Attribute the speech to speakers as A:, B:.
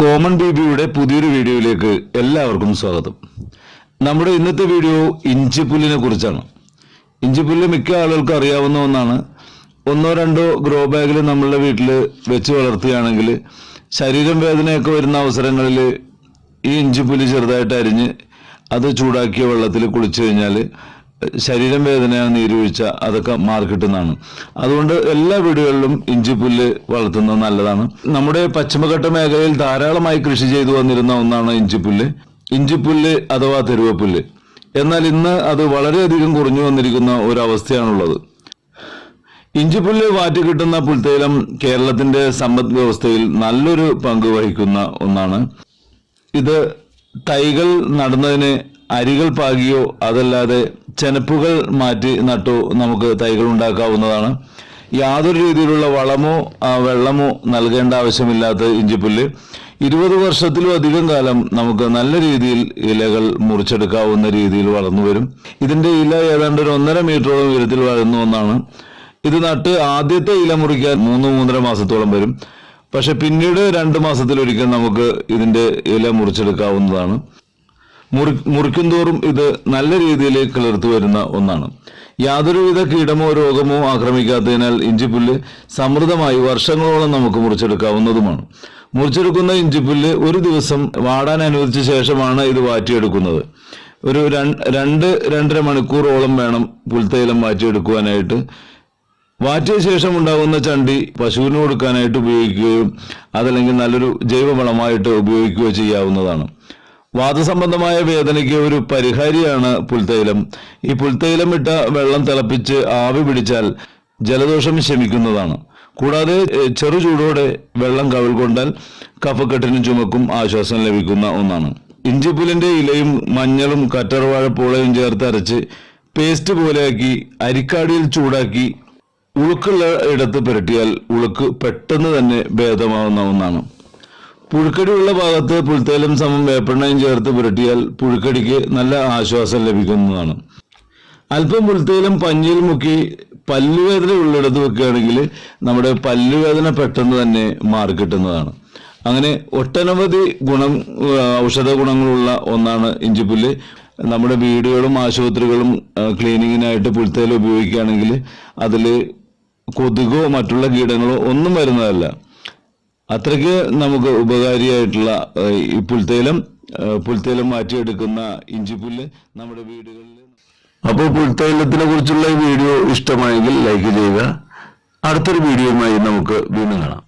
A: Common ബേബിയുടെ പുതിയൊരു വീഡിയോയിലേക്ക് എല്ലാവർക്കും സ്വാഗതം. നമ്മുടെ ഇന്നത്തെ വീഡിയോ ഇഞ്ചിപ്പുല്ലിനെ കുറിച്ചാണ്. ഇഞ്ചിപ്പുല്ല് മിക്ക ആളുകൾക്കും അറിയാവുന്ന ഒന്നാണ്. ഒന്നോ രണ്ടോ ഗ്രോ ബാഗിൽ നമ്മളുടെ വീട്ടിൽ വെച്ച് വളർത്തുകയാണെങ്കിൽ ശരീരം വേദനയൊക്കെ വരുന്ന അവസരങ്ങളിൽ ഈ ഇഞ്ചിപ്പുല്ല് ചെറുതായിട്ട് അരിഞ്ഞ് അത് ചൂടാക്കിയ വെള്ളത്തിൽ കുളിച്ചു കഴിഞ്ഞാൽ ശരീരം വേദന നീരുവീഴ്ച അതൊക്കെ മാർക്കിട്ടുന്നതാണ് അതുകൊണ്ട് എല്ലാ വീടുകളിലും ഇഞ്ചിപ്പുല്ല് വളർത്തുന്നത് നല്ലതാണ്. നമ്മുടെ പശ്ചിമഘട്ട മേഖലയിൽ ധാരാളമായി കൃഷി ചെയ്തു വന്നിരുന്ന ഒന്നാണ് ഇഞ്ചിപ്പുല്ല്. ഇഞ്ചിപ്പുല്ല് അഥവാ തെരുവപ്പുല്ല്. എന്നാൽ ഇന്ന് അത് വളരെയധികം കുറഞ്ഞു വന്നിരിക്കുന്ന ഒരവസ്ഥയാണുള്ളത്. ഇഞ്ചിപ്പുല്ല് വാറ്റി കിട്ടുന്ന പുൽത്തൈലം കേരളത്തിന്റെ സമ്പദ് വ്യവസ്ഥയിൽ നല്ലൊരു പങ്ക് വഹിക്കുന്ന ഒന്നാണ്. ഇത് തൈകൾ നടുന്നതിന് അരികൾ പാകിയോ അതല്ലാതെ ചെനപ്പുകൾ മാറ്റി നട്ടു നമുക്ക് തൈകൾ ഉണ്ടാക്കാവുന്നതാണ്. യാതൊരു രീതിയിലുള്ള വളമോ വെള്ളമോ നൽകേണ്ട ആവശ്യമില്ലാത്ത ഇഞ്ചിപ്പുല്ല്. ഇരുപത് വർഷത്തിലും അധികം കാലം നമുക്ക് നല്ല രീതിയിൽ ഇലകൾ മുറിച്ചെടുക്കാവുന്ന രീതിയിൽ വളർന്നു വരും. ഇതിന്റെ ഇല ഏതാണ്ട് ഒരു ഒന്നര മീറ്ററോളം ഉയരത്തിൽ വളരുന്ന ഒന്നാണ്. ഇത് നട്ട് ആദ്യത്തെ ഇല മുറിക്കാൻ മൂന്ന് മൂന്നര മാസത്തോളം വരും. പക്ഷെ പിന്നീട് രണ്ട് മാസത്തിലൊരിക്കൽ നമുക്ക് ഇതിന്റെ ഇല മുറിച്ചെടുക്കാവുന്നതാണ്. മുറി മുറിക്കും തോറും ഇത് നല്ല രീതിയിൽ കിളിർത്തു വരുന്ന ഒന്നാണ്. യാതൊരുവിധ കീടമോ രോഗമോ ആക്രമിക്കാത്തതിനാൽ ഇഞ്ചിപ്പുല്ല് സമൃദ്ധമായി വർഷങ്ങളോളം നമുക്ക് മുറിച്ചെടുക്കാവുന്നതുമാണ്. മുറിച്ചെടുക്കുന്ന ഇഞ്ചിപ്പുല്ല് ഒരു ദിവസം വാടാൻ അനുവദിച്ച ശേഷമാണ് ഇത് വാറ്റിയെടുക്കുന്നത്. ഒരു രണ്ട് രണ്ടര മണിക്കൂറോളം വേണം പുൽത്തൈലം വാറ്റിയെടുക്കുവാനായിട്ട്. വാറ്റിയ ശേഷം ഉണ്ടാകുന്ന ചണ്ടി പശുവിന് കൊടുക്കാനായിട്ട് ഉപയോഗിക്കുകയും അതല്ലെങ്കിൽ നല്ലൊരു ജൈവവളമായിട്ട് ഉപയോഗിക്കുകയോ ചെയ്യാവുന്നതാണ്. വാദസംബന്ധമായ വേദനയ്ക്ക് ഒരു പരിഹാരിയാണ് പുൽത്തൈലം ഈ പുൽത്തൈലം ഇട്ട വെള്ളം തിളപ്പിച്ച് ആവി പിടിച്ചാൽ ജലദോഷം ശമിക്കുന്നതാണ്. കൂടാതെ ചെറു ചൂടോടെ വെള്ളം കവിൾ കൊണ്ടാൽ കഫക്കെട്ടിനും ചുമക്കും ആശ്വാസം ലഭിക്കുന്ന ഒന്നാണ്. ഇഞ്ചിപ്പുലിന്റെ ഇലയും മഞ്ഞളും കറ്റർവാഴപ്പൂളയും ചേർത്ത് അരച്ച് പേസ്റ്റ് പോലെയാക്കി അരിക്കാടിയിൽ ചൂടാക്കി ഉളുക്കുള്ള ഇടത്ത് പുരട്ടിയാൽ ഉളുക്ക് പെട്ടെന്ന് തന്നെ ഭേദമാവുന്ന ഒന്നാണ്. പുഴുക്കടിയുള്ള ഭാഗത്ത് പുൽത്തേലും സമം വേപ്പെണ്ണയും ചേർത്ത് പുരട്ടിയാൽ പുഴുക്കടിക്ക് നല്ല ആശ്വാസം ലഭിക്കുന്നതാണ്. അല്പം പുൽത്തേലും പഞ്ഞിയിൽ മുക്കി പല്ലുവേദന ഉള്ളിടത്ത് വെക്കുകയാണെങ്കിൽ നമ്മുടെ പല്ലുവേദന പെട്ടെന്ന് തന്നെ മാറിക്കിട്ടുന്നതാണ്. അങ്ങനെ ഒട്ടനവധി ഗുണം ഔഷധ ഗുണങ്ങളുള്ള ഒന്നാണ് ഇഞ്ചിപ്പുല്ല്. നമ്മുടെ വീടുകളും ആശുപത്രികളും ക്ലീനിങ്ങിനായിട്ട് പുൽത്തേൽ ഉപയോഗിക്കുകയാണെങ്കിൽ അതിൽ കൊതുകോ മറ്റുള്ള കീടങ്ങളോ ഒന്നും വരുന്നതല്ല. അത്രയ്ക്ക് നമുക്ക് ഉപകാരിയായിട്ടുള്ള ഈ പുൽത്തേലം പുൽത്തൈലം മാറ്റിയെടുക്കുന്ന ഇഞ്ചിപ്പുല്ല് നമ്മുടെ വീടുകളിൽ. അപ്പോൾ പുൽത്തേലത്തിനെ കുറിച്ചുള്ള ഈ വീഡിയോ ഇഷ്ടമായെങ്കിൽ ലൈക്ക് ചെയ്യുക. അടുത്തൊരു വീഡിയോയുമായി നമുക്ക് വീണ്ടും കാണാം.